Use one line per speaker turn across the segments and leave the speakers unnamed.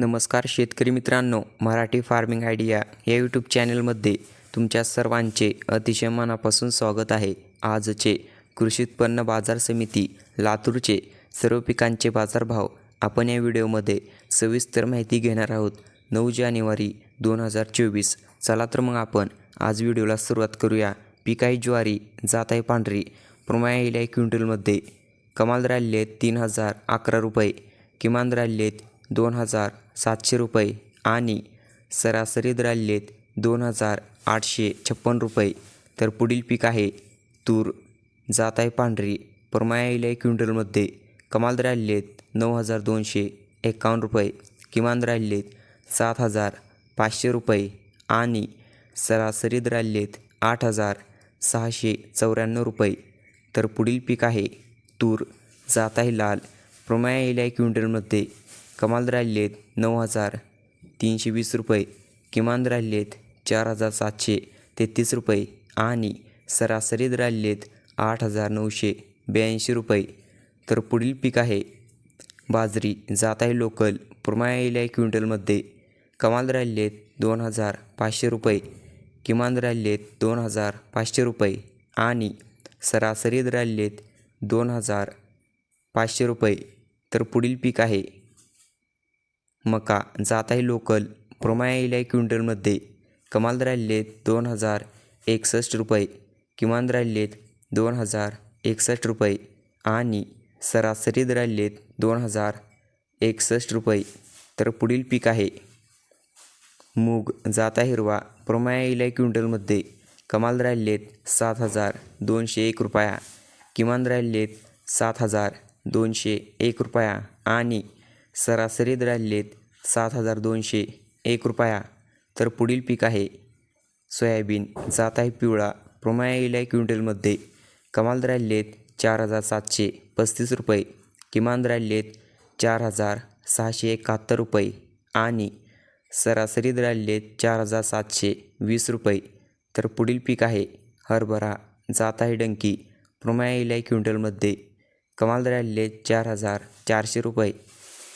नमस्कार शेतकरी मित्रांनो मराठी फार्मिंग आयडिया या यूट्यूब चॅनलमध्ये तुमच्या सर्वांचे अतिशय मनापासून स्वागत आहे. आजचे कृषी उत्पन्न बाजार समिती लातूरचे सर्व पिकांचे बाजारभाव आपण या व्हिडिओमध्ये सविस्तर माहिती घेणार आहोत. नऊ जानेवारी दोन हजार चोवीस. चला तर मग आपण आज व्हिडिओला सुरुवात करूया. पीक आहे ज्वारी जात आहे पांढरी. प्रमाण येईल आहे क्विंटलमध्ये कमाल राहिले आहेत तीन हजार अकरा रुपये किमान राहिले आहेत दोन हजार सातशे रुपये आणि सरासरी द्राल्येत दोन हजार आठशे छप्पन रुपये. तर पुढील पीक आहे तूर. जात आहे पांढरी. प्रमाण येईल क्विंटलमध्ये कमाल द्राल्येत नऊ हजार दोनशे एकावन्न रुपये. किमान द्राल्येत सात हजार पाचशे रुपये आणि सरासरी द्राल्येत आठ हजार सहाशे चौऱ्याण्णव रुपये. तर पुढील पीक आहे तूर. जात आहे लाल. प्रमाया इलाय क्विंटलमध्ये कमाल राहिले आहेत नऊ हजार तीनशे वीस रुपये किमान राहिले आहेत चार हजार सातशे तेहतीस रुपये आणि सरासरीत राहिले आहेत आठ हजार नऊशे ब्याऐंशी रुपये. तर पुढील पीक आहे बाजरी. जात आहे लोकल. प्रमाण येईल आहे क्विंटलमध्ये. कमाल राहिले आहेत दोन हजार पाचशे रुपये किमान राहिले आहेत दोन हजार पाचशे रुपये आणि सरासरीत राहिले आहेत दोन हजार पाचशे रुपये. तर पुढील पीक आहे मका जात आहे लोकल प्रमाण क्विंटलमध्ये. कमाल राहिलेत दोन हजार एकसष्ट रुपये किमान राहिलेत दोन हजार एकसष्ट रुपये आणि सरासरी राहिलेत दोन हजार एकसष्ट रुपये. तर पुढील पीक आहे. मूग जाता हिरवा प्रमाण क्विंटलमध्ये. कमाल राहिलेत सात हजार दोनशे एक रुपया किमान राहिलेत सात हजार दोनशे एक रुपया आणि सरासरी राहिले सात हजार दोनशे एक रुपया. तर पुढील पीक आहे सोयाबीन. जात आहे पिवळा. प्रमाण येईल आहे क्विंटलमध्ये. कमाल राहिले चार हजार सातशे पस्तीस रुपये. किमान राहिले चार हजार सहाशे एकाहत्तर रुपये. आणि सरासरी राहिले चार हजार सातशे वीस रुपये. तर पुढील पीक आहे हरभरा. जात आहे डंकी. प्रमाया येईल आहे क्विंटलमध्ये. कमाल राहिले चार हजार चारशे रुपये.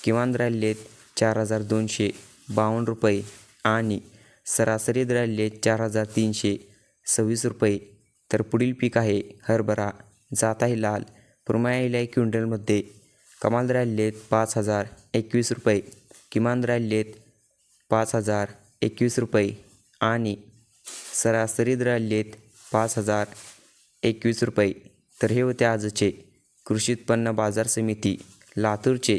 किमान राहिले चार हजार दोनशे बावन्न रुपये आणि सरासरीत राहिले चार हजार तीनशे सव्वीस रुपये. तर पुढील पीक आहे हरभरा. जात आहे लाल. प्रमाण येईल क्विंटलमध्ये कमाल राहिले पाच हजार एकवीस रुपये. किमान राहिले पाच हजार एकवीस रुपये. आणि सरासरीत राहिले पाच हजार एकवीस रुपये. तर हे होते आजचे कृषी उत्पन्न बाजार समिती लातूरचे